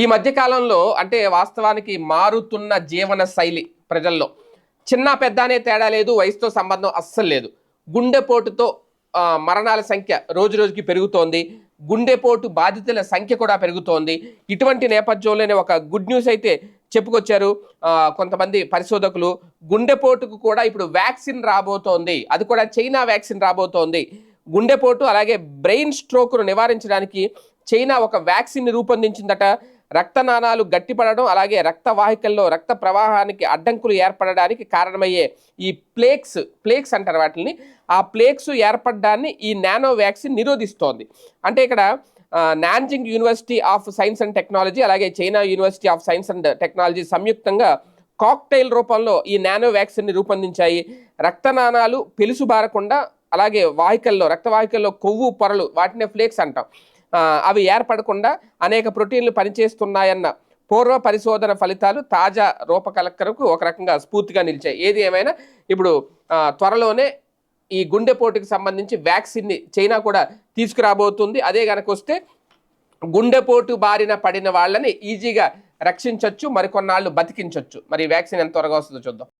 ఈ మధ్యకాలంలో అంటే వాస్తవానికి మారుతున్న జీవన శైలి ప్రజల్లో చిన్న పెద్ద అనే తేడా లేదు వయసుతో సంబంధం అస్సలు లేదు. గుండెపోటుతో మరణాల సంఖ్య రోజు రోజుకి పెరుగుతోంది. గుండెపోటు బాధితుల సంఖ్య కూడా పెరుగుతోంది. ఇటువంటి నేపథ్యంలోనే ఒక గుడ్ న్యూస్ అయితే చెప్పుకొచ్చారు కొంతమంది పరిశోధకులు. గుండెపోటుకు కూడా ఇప్పుడు వ్యాక్సిన్ రాబోతోంది. అది కూడా చైనా వ్యాక్సిన్ రాబోతోంది. గుండెపోటు అలాగే బ్రెయిన్ స్ట్రోక్ను నివారించడానికి చైనా ఒక వ్యాక్సిన్ రూపొందించిందట. రక్తనాళాలు గట్టిపడడం అలాగే రక్త వాహికల్లో రక్త ప్రవాహానికి అడ్డంకులు ఏర్పడడానికి కారణమయ్యే ఈ ప్లేక్స్ ప్లేక్స్ అంటారు వాటిని ఆ ప్లేక్స్ ఏర్పడడాన్ని ఈ నానో వ్యాక్సిన్ నిరోధిస్తోంది. అంటే ఇక్కడ Nanjing University of Science and Technology అలాగే China University of Science and Technology సంయుక్తంగా కాక్టైల్ రూపంలో ఈ నానో వ్యాక్సిన్ని రూపొందించాయి. రక్తనాళాలు పెలుసుబారకుండా అలాగే వాహికల్లో రక్త వాహికల్లో కొవ్వు పొరలు వాటినే ఫ్లేక్స్ అంటాం. అవి ఏర్పడకుండా అనేక ప్రోటీన్లు పనిచేస్తున్నాయన్న పూర్వ పరిశోధన ఫలితాలు తాజా రూపకల్పనకు ఒక రకంగా స్ఫూర్తిగా నిలిచాయి. ఏది ఏమైనా ఇప్పుడు త్వరలోనే ఈ గుండెపోటుకి సంబంధించి వ్యాక్సిన్ని చైనా కూడా తీసుకురాబోతుంది. అదే కనుక వస్తే గుండెపోటు బారిన పడిన వాళ్ళని ఈజీగా రక్షించవచ్చు మరికొన్నాళ్ళు బతికించవచ్చు మరి వ్యాక్సిన్ ఎంత త్వరగా వస్తుందో చూద్దాం.